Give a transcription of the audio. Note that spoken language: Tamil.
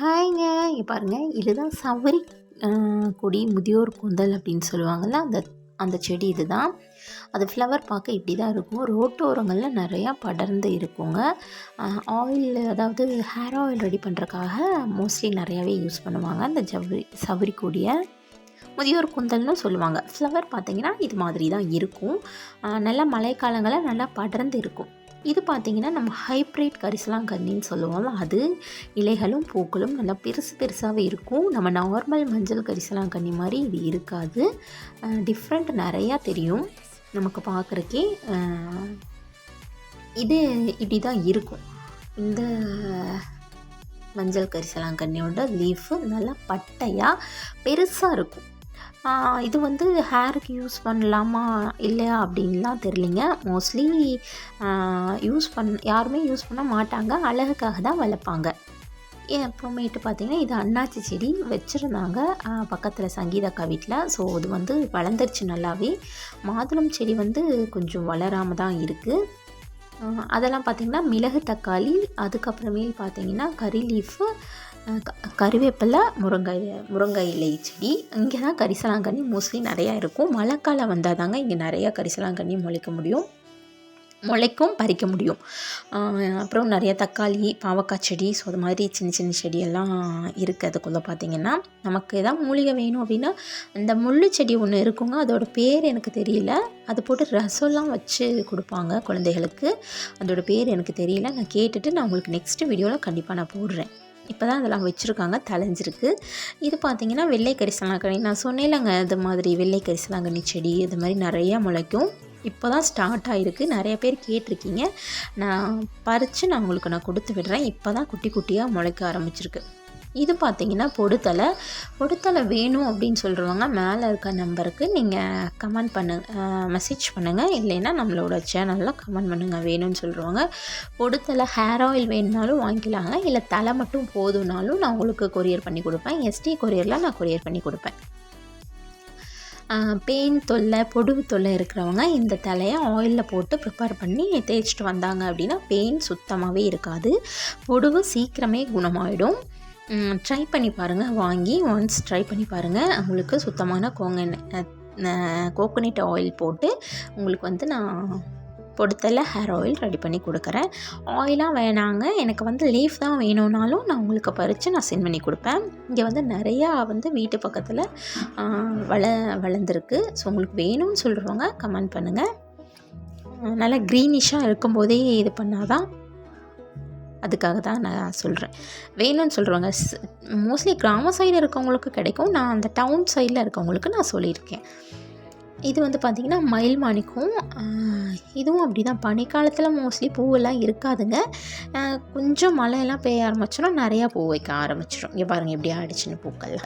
ஹாய்ங்க. இங்கே பாருங்கள் இதுதான் சவரி கொடி முதியோர் கூந்தல் அப்படின்னு சொல்லுவாங்கள்ல அந்த அந்த செடி இதுதான். அது ஃப்ளவர் பார்க்க இப்படி தான் இருக்கும். ரோட்டோரங்களில் நிறையா படர்ந்து இருக்குங்க. ஆயில் அதாவது ஹேர் ஆயில் ரெடி பண்ணுறக்காக மோஸ்ட்லி நிறையாவே யூஸ் பண்ணுவாங்க. அந்த ஜவ்வரி சவரி கொடியை முதியோர் குந்தல்னு சொல்லுவாங்க. ஃப்ளவர் பார்த்திங்கன்னா இது மாதிரி தான் இருக்கும் நல்லா மழைக்காலங்களில் நல்லா படர்ந்து இருக்கும். இது பார்த்திங்கன்னா நம்ம ஹைப்ரிட் கரிசலாங்கண்ணின்னு சொல்லுவோம். அது இலைகளும் பூக்களும் நல்லா பெருசு பெருசாகவே இருக்கும். நம்ம நார்மல் மஞ்சள் கரிசலாங்கண்ணி மாதிரி இது இருக்காது. டிஃப்ரெண்ட் நிறையா தெரியும் நமக்கு பார்க்குறக்கே இது இப்படி தான் இருக்கும். இந்த மஞ்சள் கரிசலாங்கண்ணியோட லீஃபு நல்லா பட்டையாக பெருசாக இருக்கும். இது வந்து ஹேருக்கு யூஸ் பண்ணலாமா இல்லையா அப்படின்லாம் தெரியலிங்க. மோஸ்ட்லி யூஸ் பண் யாருமே யூஸ் பண்ண மாட்டாங்க. அழகுக்காக தான் வளர்ப்பாங்க. அப்புறமேட்டு பார்த்திங்கன்னா இது அண்ணாச்சி செடி வச்சுருந்தாங்க. பக்கத்தில் சங்கீதக்கா வீட்டில் ஸோ இது வந்து வளர்ந்துருச்சு நல்லாவே. மாதுளம் செடி வந்து கொஞ்சம் வளராமல் தான் இருக்குது அதெல்லாம் பார்த்திங்கன்னா மிளகு தக்காளி அதுக்கப்புறமேல் பார்த்திங்கன்னா கறி லீஃபு கருவேப்பிலை முருங்கை முருங்கை இலை செடி. இங்கே தான் கரிசலாங்கண்ணி மோஸ்ட்லி நிறையா இருக்கும். மழைக்காலம் வந்தால் தாங்க இங்கே நிறையா கரிசலாங்கண்ணி முளைக்க முடியும். முளைக்கும் பறிக்க முடியும். அப்புறம் நிறைய தக்காளி பாவக்காய் செடி ஸோ அது மாதிரி சின்ன சின்ன செடியெல்லாம் இருக்குது அதுக்குள்ளே பார்த்திங்கன்னா நமக்கு எதாவது மூலிகை வேணும் அப்படின்னா அந்த முள்ளு செடி ஒன்று இருக்குங்க அதோட பேர் எனக்கு தெரியல. அது போட்டு ரசம்லாம் வச்சு கொடுப்பாங்க குழந்தைகளுக்கு. அதோட பேர் எனக்கு தெரியல. நான் கேட்டுட்டு நான் உங்களுக்கு நெக்ஸ்ட் வீடியோவில் கண்டிப்பாக நான் போடுறேன். இப்போ தான் அதெல்லாம் வச்சுருக்காங்க தலைஞ்சிருக்கு இது பார்த்திங்கன்னா வெள்ளை கரிசலாங்கண்ணி. நான் சொன்னேன்லங்க இது மாதிரி வெள்ளை கரிசலாங்கண்ணி செடி இது மாதிரி நிறையா முளைக்கும். இப்போ தான் ஸ்டார்ட் ஆகிருக்கு நிறைய பேர் கேட்டிருக்கீங்க. நான் பறித்து நான் உங்களுக்கு நான் கொடுத்து விடுறேன். இப்போ தான் குட்டி குட்டியாக முளைக்க ஆரம்பிச்சிருக்கு. இது பார்த்தீங்கன்னா பொடுத்தலை. பொடுத்தலை வேணும் அப்படின்னு சொல்கிறவங்க மேலே இருக்க நம்பருக்கு நீங்கள் கமெண்ட் பண்ணுங்க மெசேஜ் பண்ணுங்கள் இல்லைன்னா நம்மளோட சேனலில் கமெண்ட் பண்ணுங்கள் வேணும்னு சொல்கிறவங்க பொடுத்தலை ஹேர் ஆயில் வேணுனாலும் வாங்கிக்கலாங்க. இல்லை தலை மட்டும் போதும்னாலும் நான் உங்களுக்கு கொரியர் பண்ணி கொடுப்பேன். எஸ்டி கொரியரில் நான் கொரியர் பண்ணி கொடுப்பேன். பெயின் தொல்லை பொடுகு தொல்லை இருக்கிறவங்க இந்த தலையை ஆயிலில் போட்டு ப்ரிப்பேர் பண்ணி தேய்ச்சிட்டு வந்தாங்க அப்படின்னா பெயின் சுத்தமாகவே இருக்காது. பொடுகு சீக்கிரமே குணமாயிடும். ட்ரை பண்ணி பாருங்கள் வாங்கி ஒன்ஸ் ட்ரை பண்ணி பாருங்கள் உங்களுக்கு சுத்தமான கோங்கன் கோகோனட் ஆயில் போட்டு உங்களுக்கு வந்து நான் பொடுத்தல ஹேர் ஆயில் ரெடி பண்ணி கொடுக்குறேன். ஆயிலாக வேணாங்க. எனக்கு வந்து லீஃப் தான் வேணும்னாலும் நான் உங்களுக்கு பறித்து நான் சென்ட் பண்ணி கொடுப்பேன். இங்கே வந்து நிறையா வந்து வீட்டு பக்கத்தில் வள வளர்ந்துருக்கு. ஸோ உங்களுக்கு வேணும்னு சொல்கிறவங்க கமெண்ட் பண்ணுங்கள் நல்லா க்ரீனிஷாக இருக்கும்போதே இது பண்ணால் தான் அதுக்காக தான் நான் சொல்கிறேன் வேணும்னு சொல்கிறவங்க மோஸ்ட்லி கிராம சைடில் இருக்கவங்களுக்கு கிடைக்கும். நான் அந்த டவுன் சைடில் இருக்கவங்களுக்கு நான் சொல்லியிருக்கேன். இது வந்து பார்த்திங்கன்னா மயில் மாணிக்கம் இதுவும் அப்படி தான் பனிக்காலத்தில் மோஸ்ட்லி பூவெல்லாம் இருக்காதுங்க. கொஞ்சம் மழையெல்லாம் பெய்ய ஆரம்பிச்சோன்னா நிறையா பூ வைக்க ஆரம்பிச்சிடும். இங்கே பாருங்கள் எப்படி ஆயிடுச்சுன்னு பூக்கள்.